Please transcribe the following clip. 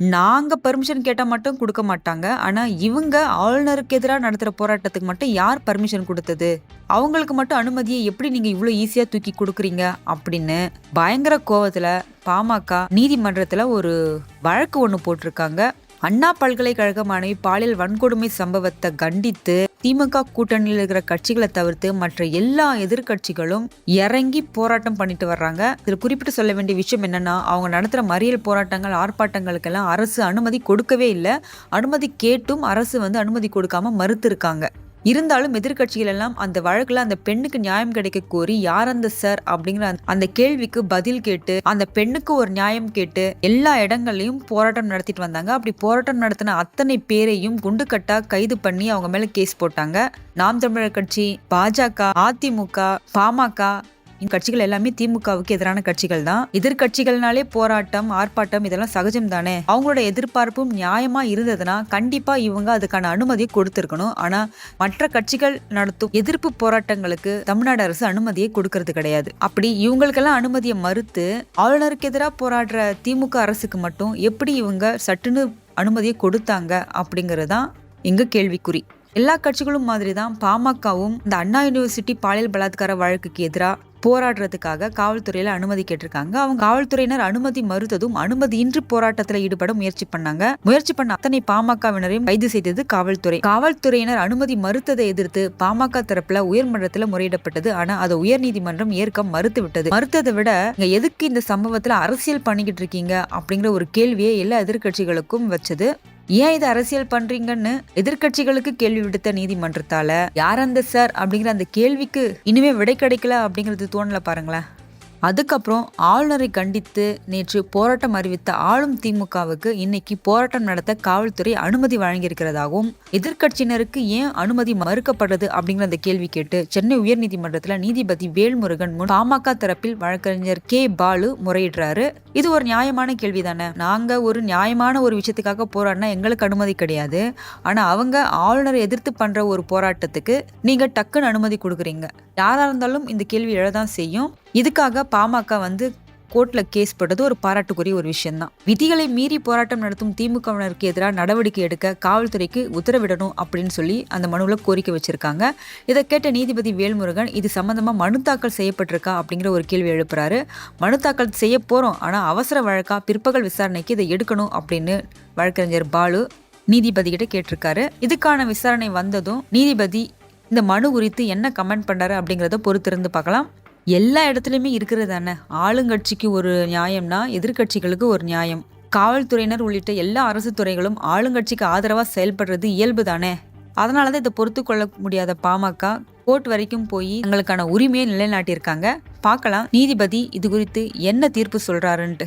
நாங்கள் பர்மிஷன் கேட்டால் மட்டும் கொடுக்க மாட்டாங்க. ஆனால் இவங்க ஆளுநருக்கு எதிராக நடத்துகிற போராட்டத்துக்கு மட்டும் யார் பர்மிஷன் கொடுத்தது அவங்களுக்கு மட்டும் அனுமதியை எப்படி நீங்கள் இவ்வளோ ஈஸியாக தூக்கி கொடுக்குறீங்க அப்படின்னு பயங்கர கோவத்தில் பாமக நீதிமன்றத்தில் ஒரு வழக்கு ஒன்று போட்டிருக்காங்க. அண்ணா பல்கலைக்கழக மாணவி பாலியல் வன்கொடுமை சம்பவத்தை கண்டித்து திமுக கூட்டணியில் இருக்கிற கட்சிகளை தவிர்த்து மற்ற எல்லா எதிர்க்கட்சிகளும் இறங்கி போராட்டம் பண்ணிட்டு வர்றாங்க. இதில் குறிப்பிட்டு சொல்ல வேண்டிய விஷயம் என்னன்னா, அவங்க நடத்துகிற மறியல் போராட்டங்கள், ஆர்ப்பாட்டங்களுக்கெல்லாம் அரசு அனுமதி கொடுக்கவே இல்லை அனுமதி கேட்டும் அரசு வந்து அனுமதி கொடுக்காம மறுத்திருக்காங்க. இருந்தாலும் எதிர்கட்சிகளெல்லாம் அந்த வழக்குல அந்த பெண்ணுக்கு நியாயம் கிடைக்க கோரி யார் அந்த சார் அப்படிங்கிற அந்த- அந்த கேள்விக்கு பதில் கேட்டு அந்த பெண்ணுக்கு ஒரு நியாயம் கேட்டு எல்லா இடங்கள்லையும் போராட்டம் நடத்திட்டு வந்தாங்க. அப்படி போராட்டம் நடத்தின அத்தனை பேரையும் குண்டுக்கட்டா கைது பண்ணி அவங்க மேல கேஸ் போட்டாங்க. நாம் தமிழர் கட்சி பாஜக அதிமுக பாமக இந்த கட்சிகள் எல்லாமே திமுகவுக்கு எதிரான கட்சிகள் தான். எதிர்கட்சிகள்னாலே போராட்டம் ஆர்ப்பாட்டம் இதெல்லாம் சகஜம் தானே? அவங்களோட எதிர்பார்ப்பும் நியாயமா இருந்ததுன்னா கண்டிப்பா இவங்க அதுக்கான அனுமதியை கொடுத்திருக்கணும். ஆனா மற்ற கட்சிகள் நடத்தும் எதிர்ப்பு போராட்டங்களுக்கு தமிழ்நாடு அரசு அனுமதியை கொடுக்கறது கிடையாது. அப்படி இவங்களுக்கெல்லாம் அனுமதியை மறுத்து ஆளுநருக்கு எதிராக போராடுற திமுக அரசுக்கு மட்டும் எப்படி இவங்க சட்டுன்னு அனுமதியை கொடுத்தாங்க அப்படிங்கிறது தான் எங்க கேள்விக்குறி. எல்லா கட்சிகளும் மாதிரி தான் பாமகவும் இந்த அண்ணா யூனிவர்சிட்டி பாலியல் பலாத்கார வழக்குக்கு எதிராக போராடுறதுக்காக காவல்துறையில் அனுமதி கேட்டிருக்காங்க. அவங்க காவல்துறையினர் அனுமதி மறுத்ததும் அனுமதியின்றி போராட்டத்தில் ஈடுபட முயற்சி பண்ணாங்க. முயற்சி பண்ண அத்தனை பாமகவினரையும் கைது செய்தது காவல்துறை. காவல்துறையினர் அனுமதி மறுத்ததை எதிர்த்து பாமக தரப்புல உயர்மன்றத்தில் முறையிடப்பட்டது. ஆனா அதை உயர்நீதிமன்றம் ஏற்க மறுத்து விட்டது மறுத்ததை விட இங்க எதுக்கு இந்த சம்பவத்துல அரசியல் பண்ணிக்கிட்டு இருக்கீங்க அப்படிங்கிற ஒரு கேள்வியை எல்லா எதிர்க்கட்சிகளுக்கும் வச்சது. ஏன் இதை அரசியல் பண்றீங்கன்னு எதிர்க்கட்சிகளுக்கு கேள்வி விடுத்த நீதிமன்றத்தால யார் அந்த சார் அப்படிங்கிற அந்த கேள்விக்கு இனிமே விடை கிடைக்கல அப்படிங்கிறது தோணல பாருங்களேன். அதுக்கப்புறம் ஆளுநரை கண்டித்து நேற்று போராட்டம் அறிவித்த ஆளும் திமுகவுக்கு இன்னைக்கு போராட்டம் நடத்த காவல்துறை அனுமதி வழங்கியிருக்கிறதாகவும் எதிர்க்கட்சியினருக்கு ஏன் அனுமதி மறுக்கப்படுறது அப்படிங்கிற அந்த கேள்வி கேட்டு சென்னை உயர்நீதிமன்றத்தில் நீதிபதி வேல்முருகன் முன் பாமக தரப்பில் வழக்கறிஞர் கே பாலு முறையிடுறாரு. இது ஒரு நியாயமான கேள்வி தானே நாங்க ஒரு நியாயமான ஒரு விஷயத்துக்காக போராடினா எங்களுக்கு அனுமதி கிடையாது. ஆனா அவங்க ஆளுநரை எதிர்த்து பண்ற ஒரு போராட்டத்துக்கு நீங்க டக்குன்னு அனுமதி கொடுக்குறீங்க. யாரா இருந்தாலும் இந்த கேள்வி எழதான் செய்யும். இதுக்காக பாமக வந்து கோர்ட்ல கேஸ் போட்டது ஒரு பாராட்டுக்குரிய ஒரு விஷயம்தான். விதிகளை மீறி போராட்டம் நடத்தும் திமுகவினருக்கு எதிராக நடவடிக்கை எடுக்க காவல்துறைக்கு உத்தரவிடணும் அப்படின்னு சொல்லி அந்த மனுவில் கோரிக்கை வச்சிருக்காங்க. இதை கேட்ட நீதிபதி வேல்முருகன் இது சம்பந்தமா மனு தாக்கல் செய்யப்பட்டிருக்கா அப்படிங்கிற ஒரு கேள்வி எழுப்புறாரு. மனு தாக்கல் செய்ய போறோம் ஆனா அவசர வழக்கா பிற்பகல் விசாரணைக்கு இதை எடுக்கணும் அப்படின்னு வழக்கறிஞர் பாலு நீதிபதி கிட்ட கேட்டிருக்காரு. இதுக்கான விசாரணை வந்ததும் நீதிபதி இந்த மனு குறித்து என்ன கமெண்ட் பண்ணாரு அப்படிங்கிறத பொறுத்திருந்து பார்க்கலாம். எல்லா இடத்துலையுமே இருக்கிறது தானே? ஆளுங்கட்சிக்கு ஒரு நியாயம்னா எதிர்க்கட்சிகளுக்கு ஒரு நியாயம். காவல்துறையினர் உள்ளிட்ட எல்லா அரசு துறைகளும் ஆளுங்கட்சிக்கு ஆதரவாக செயல்படுறது இயல்பு தானே? அதனால தான் இதை பொறுத்து கொள்ள முடியாத பாமக கோர்ட் வரைக்கும் போய் தங்களுக்கான உரிமையை நிலைநாட்டியிருக்காங்க. பார்க்கலாம் நீதிபதி இது குறித்து என்ன தீர்ப்பு சொல்கிறாருன்ட்டு